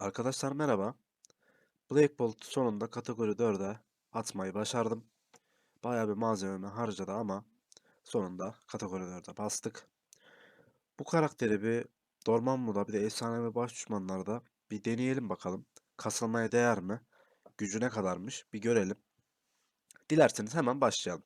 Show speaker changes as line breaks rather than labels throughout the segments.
Arkadaşlar merhaba. Black Bolt'u sonunda kategori 4'e atmayı başardım. Bayağı bir malzememi harcadı ama sonunda kategori 4'e bastık. Bu karakteri bir Dormammu'da bir de efsanevi baş düşmanlarda bir deneyelim bakalım. Kasılmaya değer mi? Gücü ne kadarmış? Bir görelim. Dilerseniz hemen başlayalım.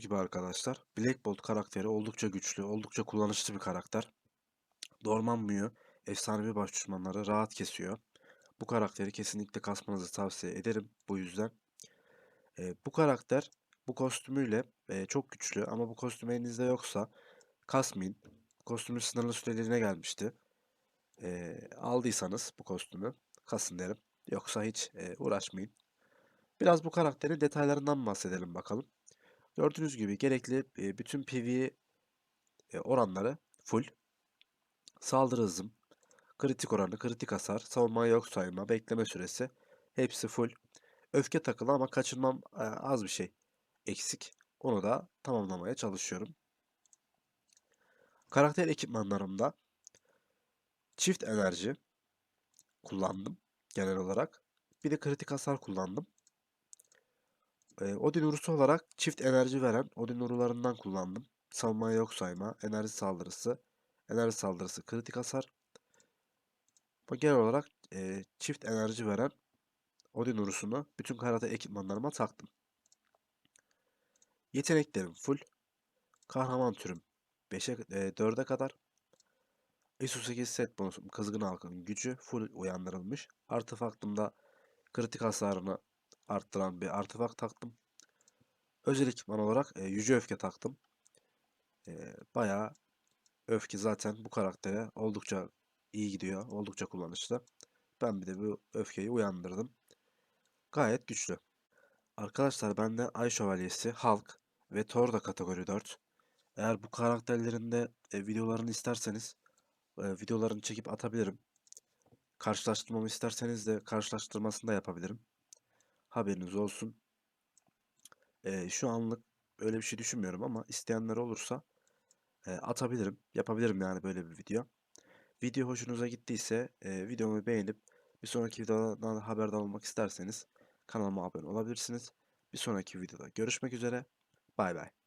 Gibi arkadaşlar Black Bolt karakteri oldukça güçlü, oldukça kullanışlı bir karakter. Dorman büyü efsanevi baş düşmanları rahat kesiyor. Bu karakteri kesinlikle kasmanızı tavsiye ederim bu yüzden. Ee, bu karakter bu kostümüyle e, çok güçlü ama bu kostüm elinizde yoksa kasmayın. Kostümü sınırlı süreliğine gelmişti. Ee, aldıysanız bu kostümü kasın derim. Yoksa hiç e, uğraşmayın. Biraz bu karakterin detaylarından bahsedelim bakalım. Gördüğünüz gibi gerekli bütün PvE e, oranları full. Saldırı hızım, kritik oranı, kritik hasar, savunma yok sayma, bekleme süresi hepsi full. Öfke takılı ama kaçırmam az bir şey eksik. Onu da tamamlamaya çalışıyorum. Karakter ekipmanlarımda çift enerji kullandım genel olarak. Bir de kritik hasar kullandım. Odin urusu olarak çift enerji veren Odin urularından kullandım. Savunmaya yok sayma, enerji saldırısı, enerji saldırısı, kritik hasar. Ama genel olarak e, çift enerji veren Odin urusunu bütün karate ekipmanlarıma taktım. Yeteneklerim full. Kahraman türüm 5'e e, 4'e kadar. ISO-8 set bonusum kızgın halkın gücü full uyandırılmış. Artefaktımda kritik hasarını arttıran bir artefakt taktım. Özel ekipman olarak e, yüce öfke taktım. E, bayağı öfke zaten bu karaktere oldukça iyi gidiyor. Oldukça kullanışlı. Ben bir de bu öfkeyi uyandırdım. Gayet güçlü. Arkadaşlar bende Ay Şövalyesi, Hulk ve Thor da kategori 4. Eğer bu karakterlerin de e, videolarını isterseniz e, videolarını çekip atabilirim. Karşılaştırmamı isterseniz de karşılaştırmasını da yapabilirim. Haberiniz olsun. E, şu anlık öyle bir şey düşünmüyorum ama isteyenler olursa e, atabilirim. Yapabilirim yani böyle bir video. Video hoşunuza gittiyse e, videomu beğenip bir sonraki videodan haberdar olmak isterseniz kanalıma abone olabilirsiniz. Bir sonraki videoda görüşmek üzere. Bay bay.